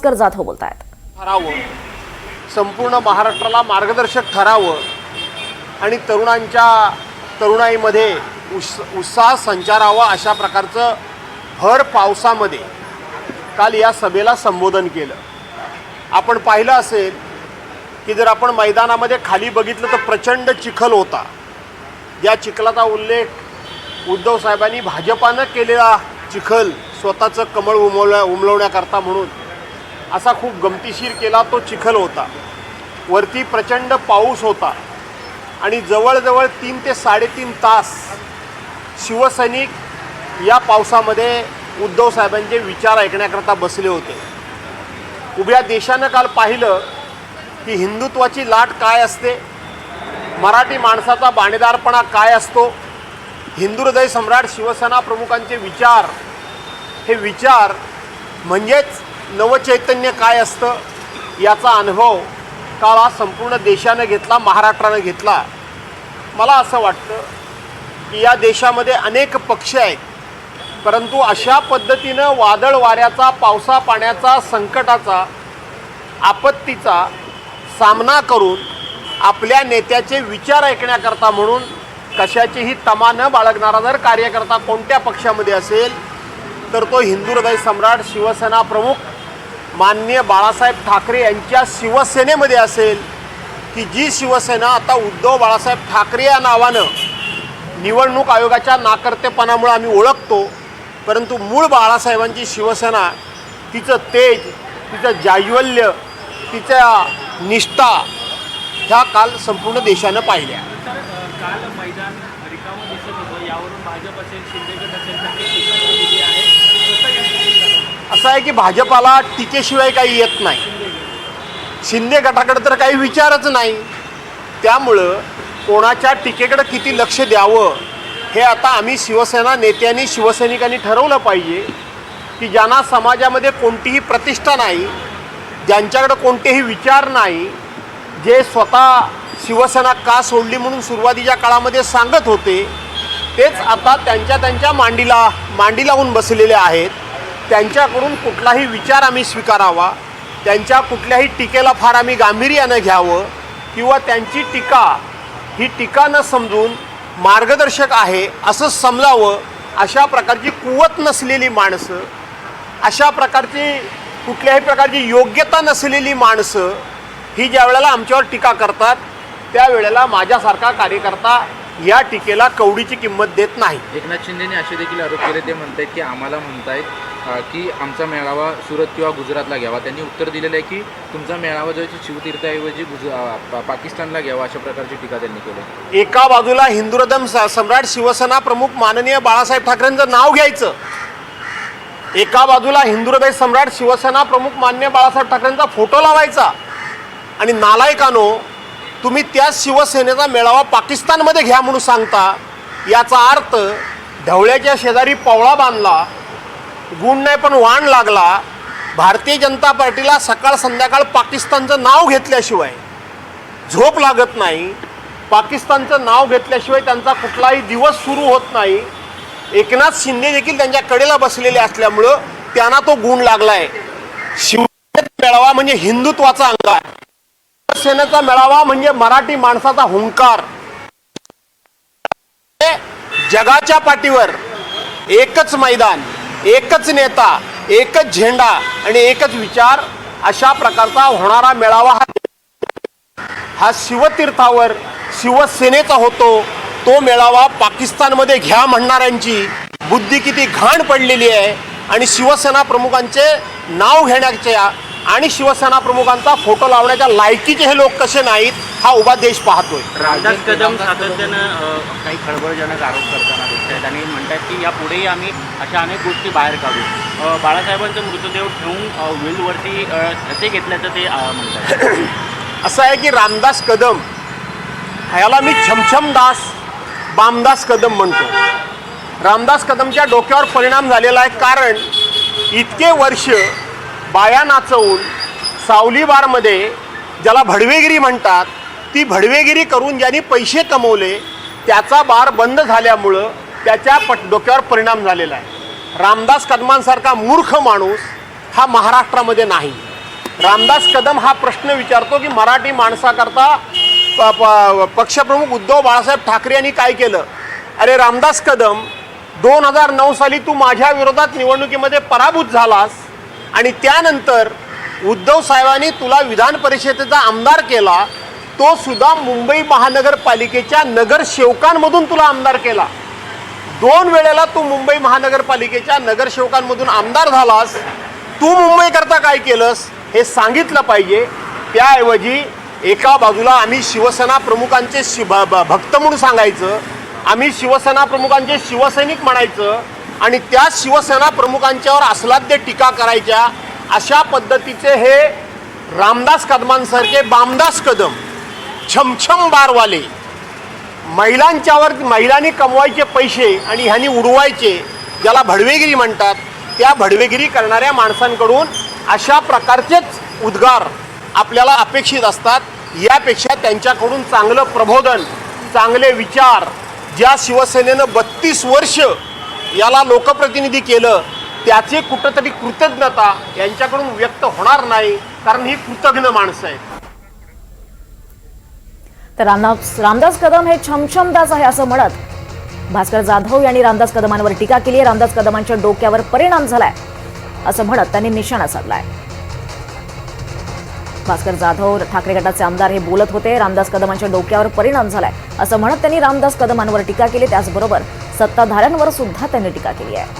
कर जाधव बोलत आहेत ठरावं. संपूर्ण महाराष्ट्राला मार्गदर्शक ठरावं. आणि तरुणांच्या तरुणाईमध्ये उस उत्साह संचारावा अशा प्रकारचं भर पावसामध्ये काल या सभेला संबोधन केलं. आपण पाहिलं असेल की जर आपण मैदानामध्ये खाली बघितलं तर प्रचंड चिखल होता. या चिखलाचा उल्लेख उद्धव साहेबांनी भाजपानं केलेला चिखल स्वतःचं कमळ उमवल्या उमलवण्याकरता म्हणून. असा खूप गमतीशीर केला तो चिखल होता. वरती प्रचंड पाऊस होता आणि जवळजवळ तीन ते साडेतीन तास शिवसैनिक या पावसामध्ये उद्धव साहेबांचे विचार ऐकण्याकरता बसले होते. उभ्या देशानं काल पाहिलं की हिंदुत्वाची लाट काय असते मराठी माणसाचा बाणेदारपणा काय असतो हिंदू हृदय सम्राट शिवसेना प्रमुखांचे विचार हे विचार म्हणजेच नवचैतन्य काय असतं याचा अनुभव काळ हा संपूर्ण देशानं घेतला महाराष्ट्रानं घेतला. मला असं वाटतं की या देशामध्ये अनेक पक्ष आहेत. परंतु अशा पद्धतीनं वादळ वाऱ्याचा पावसा पाण्याचा संकटाचा आपत्तीचा सामना करून आपल्या नेत्याचे विचार ऐकण्याकरता म्हणून कशाचीही तमा न बाळगणारा जर कार्यकर्ता कोणत्या पक्षामध्ये असेल तर तो हिंदू हृदय सम्राट शिवसेना प्रमुख माननीय बाळासाहेब ठाकरे यांच्या शिवसेनेमध्ये असेल की जी शिवसेना आता उद्धव बाळासाहेब ठाकरे या नावानं निवडणूक आयोगाच्या नाकर्तेपणामुळे आम्ही ओळखतो परंतु मूळ बाळासाहेबांची शिवसेना तिचं तेज तिचं जाज्वल्य तिच्या निष्ठा ह्या काल संपूर्ण देशानं पाहिल्या. काल मैदान रिकामं दिसत होतं. यावरून भाजप असेल शिंदे गट असेल त्यांनी आहे असं आहे की भाजपाला टीकेशिवाय काही येत नाही. शिंदे गटाकडे तर काही विचारच नाही. त्यामुळं कोणाच्या टीकेकडे किती लक्ष द्यावं हे आता आम्ही शिवसेना नेत्यांनी शिवसैनिकांनी ठरवलं पाहिजे की ज्यांना समाजामध्ये कोणतीही प्रतिष्ठा नाही ज्यांच्याकडं कोणतेही विचार नाही जे स्वतः शिवसेना का सोडली म्हणून सुरुवातीच्या काळामध्ये सांगत होते तेच आता त्यांच्या त्यांच्या मांडीला मांडी लावून बसलेले आहेत. त्यांच्याकडून कुठलाही विचार आम्ही स्वीकारावा त्यांच्या कुठल्याही टीकेला फार आम्ही गांभीर्यानं घ्यावं किंवा त्यांची टीका ही टीका न समजून मार्गदर्शक आहे असं समजावं अशा प्रकारची कुवत नसलेली माणसं अशा प्रकारची कुठल्याही प्रकारची योग्यता नसलेली माणसं ही ज्या वेळेला आमच्यावर टीका करतात त्यावेळेला माझ्यासारखा कार्यकर्ता या टीकेला कवडीची किंमत देत नाही. एकनाथ शिंदेने असे देखील आरोप केले ते म्हणतायत की आम्हाला म्हणतायत आहेत की आमचा मेळावा सुरत किंवा गुजरातला घ्यावा. त्यांनी उत्तर दिलेलं आहे की तुमचा मेळावा जो आहे शिवतीर्थाऐवजी गुज पाकिस्तानला घ्यावा अशा प्रकारची टीका त्यांनी केली. एका बाजूला हिंदुरदम सम्राट शिवसेना प्रमुख माननीय बाळासाहेब ठाकरेंचं नाव घ्यायचं. एका बाजूला हिंदू सम्राट शिवसेना प्रमुख मान्य बाळासाहेब ठाकरेंचा फोटो लावायचा. आणि नालायकानो तुम्ही त्या शिवसेनेचा मेळावा पाकिस्तानमध्ये घ्या म्हणून सांगता. याचा अर्थ ढवळ्याच्या शेजारी पवळा बांधला गुण नाही पण वाण लागला. भारतीय जनता पार्टीला सकाळ संध्याकाळ पाकिस्तानचं नाव घेतल्याशिवाय झोप लागत नाही. पाकिस्तानचं नाव घेतल्याशिवाय त्यांचा कुठलाही दिवस सुरू होत नाही. एकनाथ शिंदे देखील त्यांच्या कडेला बसलेले असल्यामुळं त्यांना तो गुण लागलाय. शिवसेनेचा मेळावा म्हणजे हिंदुत्वाचा अंगार शिवसेनेचा मेळावा म्हणजे मराठी माणसाचा हुंकार. जगाच्या पाठीवर एकच मैदान. एकच नेता एकच झेंडा आणि एकच विचार अशा प्रकारचा होणारा मेळावा हा हा शिवतीर्थावर शिवसेनेचा होतो. तो मेळावा पाकिस्तानमध्ये घ्या म्हणणाऱ्यांची बुद्धी किती घाण पडलेली आहे आणि शिवसेना प्रमुखांचे नाव घेण्याच्या आणि शिवसेना प्रमुखांचा फोटो लावण्याच्या लायकीचे हे लोक कसे नाहीत हा उभा देश पाहतोय. कदम सातत्यानं काही खळबळजनक आरोप करताना दिसत आहेत की यापुढेही आम्ही अशा अनेक गोष्टी बाहेर काढू. बाळासाहेबांचा मृतदेह ठेवून विलवरती ठसे घेतल्याचं ते म्हणतात. असं आहे की रामदास कदम ह्याला मी छमछमदास बामदास कदम म्हणतो. रामदास कदमच्या डोक्यावर परिणाम झालेला आहे कारण इतके वर्ष बाया नाचवून सावलीबारमध्ये ज्याला भडवेगिरी म्हणतात ती भडवेगिरी करून ज्यांनी पैसे कमवले त्याचा बार बंद झाल्यामुळं त्याच्या पट डोक्यावर परिणाम झालेला आहे. रामदास कदमांसारखा मूर्ख माणूस हा महाराष्ट्रामध्ये नाही. रामदास कदम हा प्रश्न विचारतो की मराठी माणसाकरता प- प- पक्षप्रमुख उद्धव बाळासाहेब ठाकरे यांनी काय केलं? अरे रामदास कदम दोन हजार नऊ साली तू माझ्या विरोधात निवडणुकीमध्ये पराभूत झालास आणि त्यानंतर उद्धव साहेबांनी तुला विधान परिषदेचा आमदार केला तो सुद्धा मुंबई महानगरपालिकेच्या नगरसेवकांमधून तुला आमदार केला. दोन वेळेला तू मुंबई महानगरपालिकेच्या नगरसेवकांमधून आमदार झालास. तू मुंबईकरता काय केलंस? हे सांगितलं पाहिजे. त्याऐवजी एका बाजूला आम्ही शिवसेना प्रमुखांचे शि भक्त म्हणून सांगायचं. आम्ही शिवसेना प्रमुखांचे शिवसैनिक म्हणायचं. आणि त्या शिवसेना प्रमुखांच्यावर अस्लाद्य टीका करायच्या. अशा पद्धतीचे हे रामदास कदमांसारखे बामदास कदम छमछम बारवाले महिलांच्यावर महिलांनी कमवायचे पैसे आणि ह्यांनी उडवायचे ज्याला भडवेगिरी म्हणतात त्या भडवेगिरी करणाऱ्या माणसांकडून अशा प्रकारचेच उद्गार आपल्याला अपेक्षित असतात. यापेक्षा त्यांच्याकडून चांगलं प्रबोधन चांगले विचार ज्या शिवसेनेनं बत्तीस वर्ष याला लोकप्रतिनिधी केलं त्याचे कुठंतरी कृतज्ञता यांच्याकडून व्यक्त होणार नाही कारण ही कृतज्ञ माणसं आहेत. तर रामदास रामदास कदम हे छमछमदास आहे असं म्हणत भास्कर जाधव यांनी रामदास कदमांवर टीका केली आहे. रामदास कदमांच्या डोक्यावर परिणाम झालाय असं म्हणत त्यांनी निशाणा साधलाय. भास्कर जाधव ठाकरे गटाचे आमदार हे बोलत होते रामदास कदमांच्या डोक्यावर परिणाम झालाय असं म्हणत त्यांनी रामदास कदमांवर टीका केली. त्याचबरोबर सत्ताधाऱ्यांवर सुद्धा त्यांनी टीका केली आहे.